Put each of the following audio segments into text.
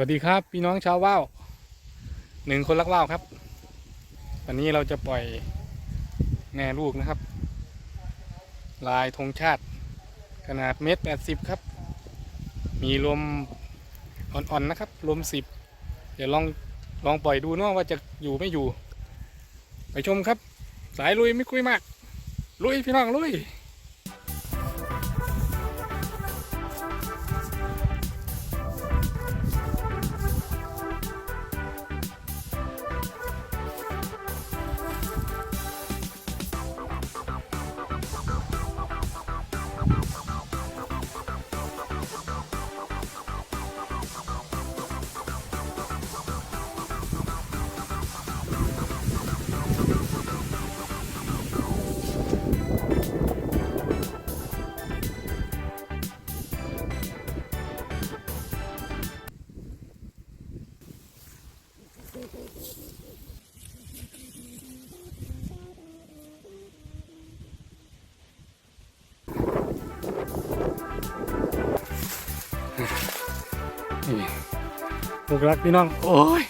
วัสดีครับ พี่น้องชาวว่าวหนึ่งคนรักว่าวครับ วันนี้เราจะปล่อยแม่ลูกนะครับ ลายธงชาติ ขนาดเมตรแปดสิบครับ มีลมอ่อนๆนะครับ ลมสิบเดี๋ยวลองลองปล่อยดูเนาะว่าจะอยู่ไม่อยู่ ไปชมครับ สายลุยไม่คุยมาก ลุยพี่น้องลุย ลูกรักพี่น้อง โอ้ย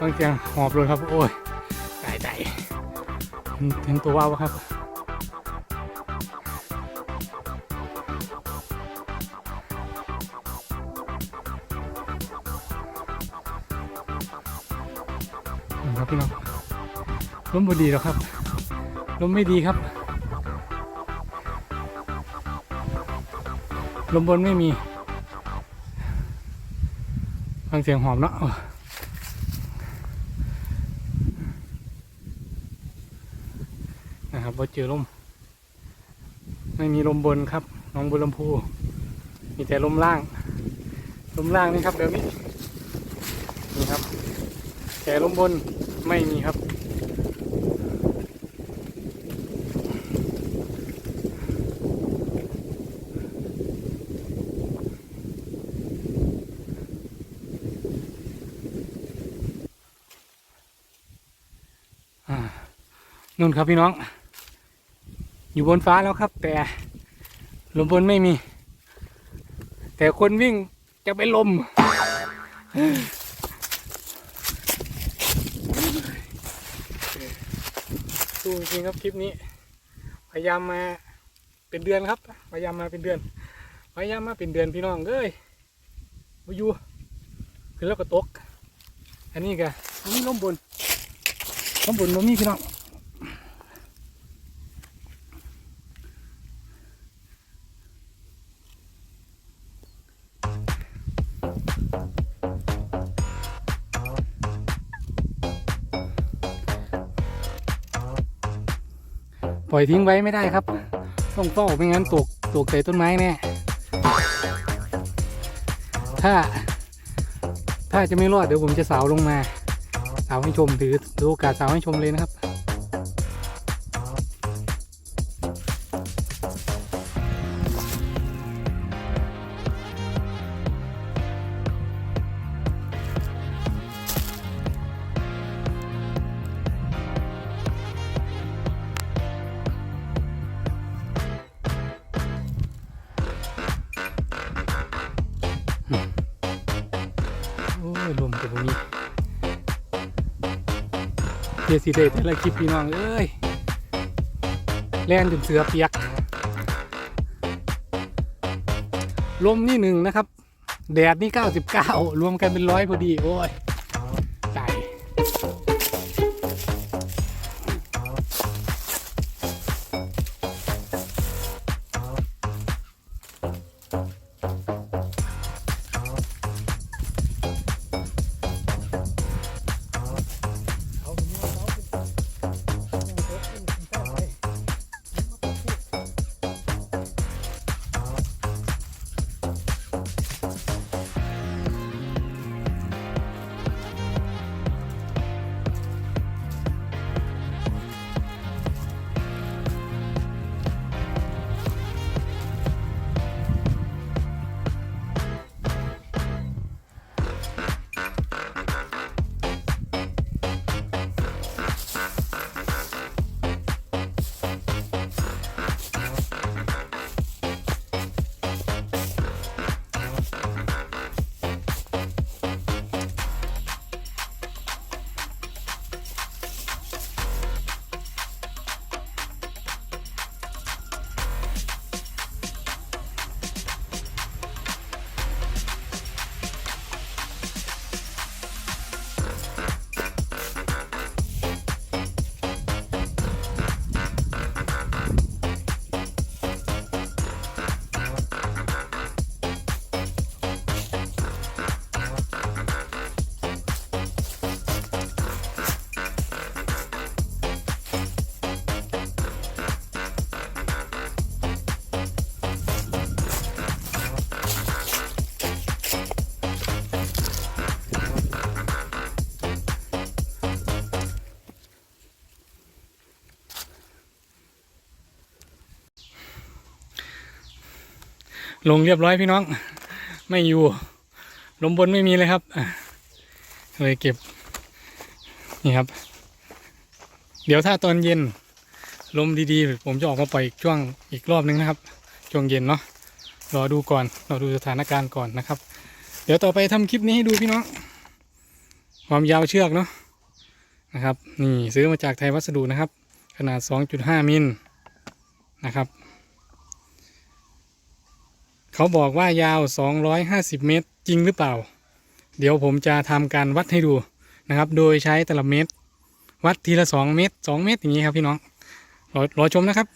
บางเสียงหอบเลยครับ โอ้ยตายตายเห็นตัวว่าวะครับครับพี่น้องลมบดีแล้วครับลมไม่ดีครับ ลมบนไม่มีฟังเสียงหอมเนาะนะครับว่าเจอลมไม่มีลมบนครับน้องบุรลำพูมีแต่ลมล่าง ลมล่างนี่ครับเดี๋ยวนี้นี่ครับ แต่ลมบนไม่มีครับ นู่นครับพี่น้อง อยู่บนฟ้าแล้วครับ แต่ลมบนไม่มี แต่คนวิ่งจะเป็นลมสู้จริงครับคลิปนี้ พยายามมาเป็นเดือนครับ พยายามมาเป็นเดือน พยายามมาเป็นเดือนพี่น้องเอ้ยมาอยู่ขึ้นแล้วก็ตก อันนี้ก็อันนี้ลมบนข้างบนมันมีพี่น้อง ล่อยทิ้งไว้ไม่ได้ครับ ต้องเฝ้าไม่งั้นตกตกใส่ต้นไม้แน่ถ้า ถ้าจะไม่รอดเดี๋ยวผมจะสาวลงมา สาวให้ชมถือถือโอกาสสาวให้ชมเลยนะครับ เดี๋ยวสิเดทเละคลิปพี่น้องเอ้ยแล่นจนเสือเปียกลมนี่หนึ่งนะครับ แดดนี่ 99 รวมกันเป็นร้อยพอดี โอ้ยตาย ลงเรียบร้อยพี่น้อง ไม่อยู่ลมบนไม่มีเลยครับเลยเก็บ นี่ครับ เดี๋ยวถ้าตอนเย็น ลมดีๆ ผมจะออกมาปล่อยอีกช่วงอีกรอบนึงนะครับ ช่วงเย็นเนาะรอดูก่อนรอดูสถานการณ์ก่อนนะครับ เดี๋ยวต่อไปทำคลิปนี้ให้ดูพี่น้อง ความยาวเชือกเนาะนะครับ นี่ซื้อมาจากไทยวัสดุนะครับ ขนาด 2.5 มิลนะครับ เขาบอกว่ายาว 250 เมตร จริงหรือเปล่า เดี๋ยวผมจะทำการวัดให้ดูนะครับ โดยใช้แต่ละเมตร วัดทีละ 2 เมตร 2 เมตรอย่างนี้ครับพี่น้องรอรอชมนะครับ